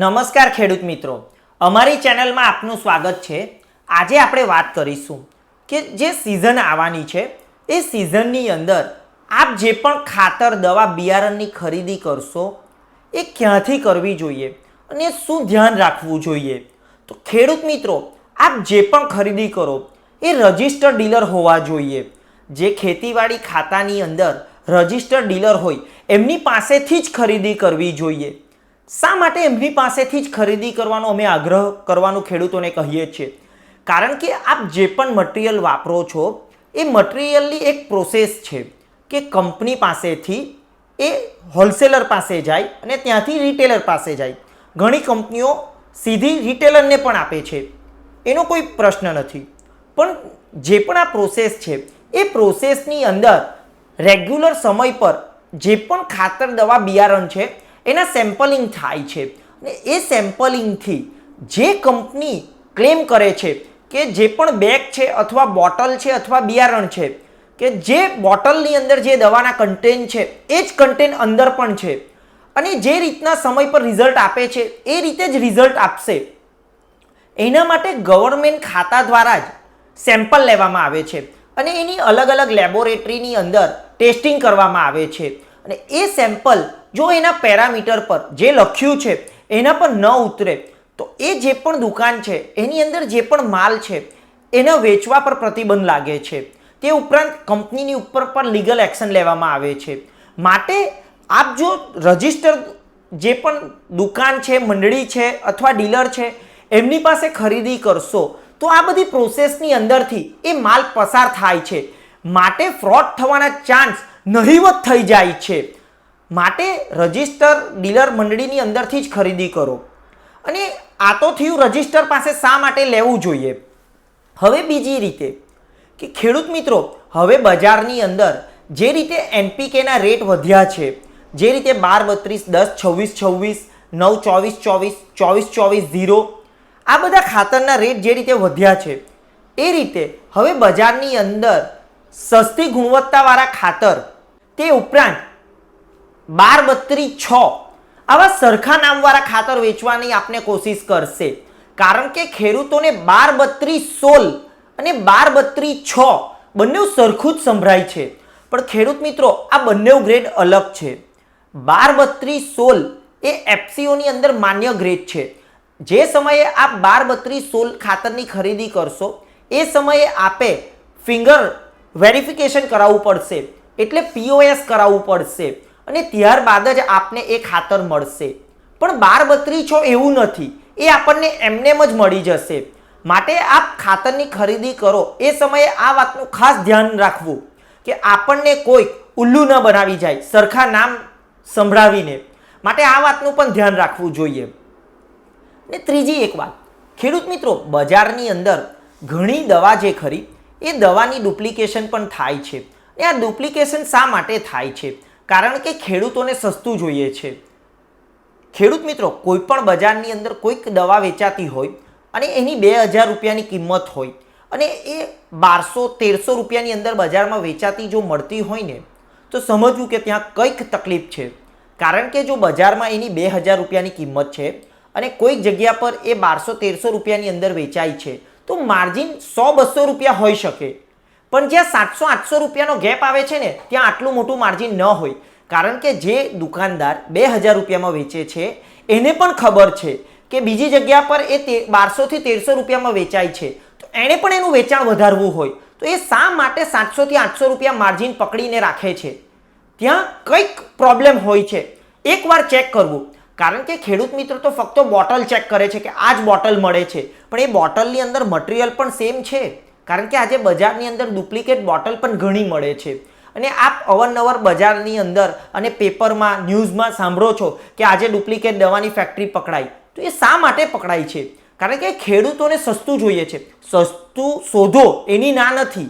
નમસ્કાર ખેડૂત મિત્રો. અમારી ચેનલમાં આપનું સ્વાગત છે. આજે આપણે વાત કરીશું કે જે સિઝન આવવાની છે, એ સિઝનની અંદર આપ જે પણ ખાતર, દવા, બિયારણની ખરીદી કરશો, એ ક્યાંથી કરવી જોઈએ અને શું ધ્યાન રાખવું જોઈએ? તો ખેડૂત મિત્રો, આપ જે પણ ખરીદી કરો, એ રજિસ્ટર ડીલર હોવા જોઈએ. જે ખેતીવાડી ખાતાની અંદર રજિસ્ટર ડીલર હોય, એમની પાસેથી જ ખરીદી કરવી જોઈએ. શા માટે એમની પાસેથી જ ખરીદી કરવાનો અમે આગ્રહ કરવાનું ખેડૂતોને કહીએ છીએ? કારણ કે આપ જે પણ મટીરિયલ વાપરો છો, એ મટીરિયલની એક પ્રોસેસ છે કે કંપની પાસેથી એ હોલસેલર પાસે જાય અને ત્યાંથી રિટેલર પાસે જાય. ઘણી કંપનીઓ સીધી રિટેલરને પણ આપે છે. એનો કોઈ પ્રશ્ન નથી. પણ જે પણ આ પ્રોસેસ છે, એ પ્રોસેસની અંદર રેગ્યુલર સમય પર જે પણ ખાતર દવા બિયારણ છે એના સેમ્પલિંગ થાય છે. અને એ સેમ્પલિંગથી જે કંપની ક્લેમ કરે છે કે જે પણ બેગ છે અથવા બોટલ છે અથવા બિયારણ છે, કે જે બોટલની અંદર જે દવાના કન્ટેન્ટ છે, એ જ કન્ટેન્ટ અંદર પણ છે. અને જે રીતના સમય પર રિઝલ્ટ આપે છે, એ રીતે જ રિઝલ્ટ આપશે. એના માટે ગવર્મેન્ટ ખાતા દ્વારા જ સેમ્પલ લેવામાં આવે છે. અને એની અલગ અલગ લેબોરેટરીની અંદર ટેસ્ટિંગ કરવામાં આવે છે. અને એ સેમ્પલ જો એના પેરામીટર પર જે લખ્યું છે, એના પર ન ઉતરે, તો એ જે પણ દુકાન છે, એની અંદર જે પણ માલ છે, એના વેચવા પર પ્રતિબંધ લાગે છે. તે ઉપરાંત કંપનીની ઉપર પણ લીગલ એક્શન લેવામાં આવે છે. માટે આપ જો રજિસ્ટર જે પણ દુકાન છે, મંડળી છે અથવા ડીલર છે, એમની પાસે ખરીદી કરશો, તો આ બધી પ્રોસેસની અંદરથી એ માલ પસાર થાય છે. માટે ફ્રોડ થવાના ચાન્સ નહિવત થઈ જાય છે. માટે રજિસ્ટર ડીલર મંડળીની અંદરથી જ ખરીદી કરો. અને આ તો થયું રજિસ્ટર પાસે શા માટે લેવું જોઈએ? હવે બીજી રીતે, કે ખેડૂત મિત્રો, હવે બજારની અંદર જે રીતે એનપીકેના રેટ વધ્યા છે, જે રીતે બાર બત્રીસ, દસ, છવ્વીસ છવ્વીસ, નવ, ચોવીસ ચોવીસ ચોવીસ ચોવીસ, ઝીરો, આ બધા ખાતરના રેટ જે રીતે વધ્યા છે એ રીતે હવે બજારની અંદર સસ્તી ગુણવત્તાવાળા ખાતર તે ઉપરાંત બાર બત્રીસ છ. આવા સરખા નામવાળા ખાતર વેચવાની આપને કોશિશ કરશે. કારણ કે ખેડૂતોને બાર બત્રીસ સોળ અને બાર બત્રીસ છ બંને સરખું જ સંભળાય છે. પણ ખેડૂત મિત્રો, આ બંને ગ્રેડ અલગ છે. બાર બત્રીસ સોળ એ એફસીઓની અંદર માન્ય ગ્રેડ છે. જે સમયે આપ બાર બત્રીસ સોળ ખાતરની ખરીદી કરશો, એ સમયે આપે ફિંગર વેરિફિકેશન કરાવવું પડશે. એટલે પીઓએસ કરાવવું પડશે. અને ત્યારબાદ જ આપને એ ખાતર મળશે. પણ બાર બત્રી છો એવું નથી. એ આપણને એમનેમ જ મળી જશે. માટે આપ ખાતરની ખરીદી કરો. એ સમયે આ વાતનું ખાસ ધ્યાન રાખવું કે આપણને કોઈ ઉલ્લુ ન બનાવી જાય, સરખા નામ સંભળાવીને. માટે આ વાતનું પણ ધ્યાન રાખવું જોઈએ. ને ત્રીજી એક વાત. ખેડૂત મિત્રો, બજારની અંદર ઘણી દવા જે ખરી, એ દવાની ડુપ્લિકેશન પણ થાય છે. અને આ ડુપ્લિકેશન શા માટે થાય છે? કારણ કે ખેડૂતોને સસ્તું જોઈએ છે. ખેડૂત મિત્રો કોઈ પણ બજારની અંદર કોઈક દવા વેચાતી હોય અને એની બે હજાર રૂપિયાની કિંમત હોય અને એ બારસો, તેરસો રૂપિયાની અંદર બજારમાં વેચાતી જો મળતી હોય ને, તો સમજવું કે ત્યાં કંઈક તકલીફ છે. કારણ કે જો બજારમાં એની બે હજાર રૂપિયાની કિંમત છે અને કોઈક જગ્યા પર એ બારસો, તેરસો રૂપિયાની અંદર વેચાય છે, તો માર્જિન સો, બસો રૂપિયા હોઈ શકે. પણ જ્યાં સાતસો આઠસો રૂપિયાનો ગેપ આવે છે ને, ત્યાં આટલું મોટું માર્જિન ન હોય. કારણ કે જે દુકાનદાર બે હજાર રૂપિયામાં વેચે છે, એને પણ ખબર છે કે બીજી જગ્યા પર એ બારસોથી તેરસો રૂપિયામાં વેચાય છે. તો એણે પણ એનું વેચાણ વધારવું હોય. તો એ શા માટે સાતસોથી આઠસો રૂપિયા માર્જિન પકડીને રાખે છે? ત્યાં કંઈક પ્રોબ્લેમ હોય છે. એકવાર ચેક કરવું. કારણ કે ખેડૂત મિત્ર તો ફક્ત બોટલ ચેક કરે છે કે આ જ બોટલ મળે છે. પણ એ બોટલની અંદર મટીરિયલ પણ સેમ છે. કારણ કે આજે બજારની અંદર ડુપ્લિકેટ બોટલ પણ ઘણી મળે છે. અને આપ અવારનવાર બજારની અંદર અને પેપરમાં, ન્યૂઝમાં સાંભળો છો કે આજે ડુપ્લિકેટ દવાની ફેક્ટરી પકડાઈ. તો એ શા માટે પકડાય છે? કારણ કે ખેડૂતોને સસ્તું જોઈએ છે. સસ્તું શોધો એની ના નથી.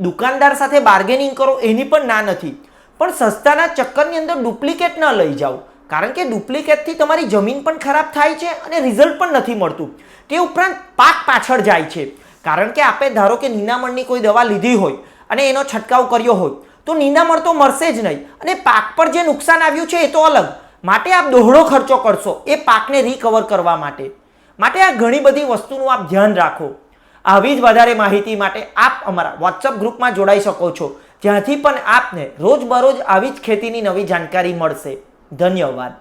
દુકાનદાર સાથે બાર્ગેનિંગ કરો એની પણ ના નથી. પણ સસ્તાના ચક્કરની અંદર ડુપ્લિકેટ ન લઈ જાઓ. કારણ કે ડુપ્લિકેટથી તમારી જમીન પણ ખરાબ થાય છે અને રિઝલ્ટ પણ નથી મળતું. તે ઉપરાંત પાક પાછળ જાય છે. કારણ કે આપણે ધારો કે નિનામણની કોઈ દવા લીધી હોય અને એનો છંટકાવ કર્યો હોય, તો નિનામણ તો મળશે જ નહીં. અને પાક પર જે નુકસાન આવ્યું છે એ તો અલગ. માટે આપ દોહળો ખર્ચો કરશો એ પાકને રિકવર કરવા માટે. માટે આ ઘણી બધી વસ્તુનું આપ ધ્યાન રાખો. આવી જ વધારે માહિતી માટે આપ અમારા વોટ્સઅપ ગ્રુપમાં જોડાઈ શકો છો. જ્યાંથી પણ આપને રોજબરોજ આવી જ ખેતીની નવી જાણકારી મળશે. ધન્યવાદ.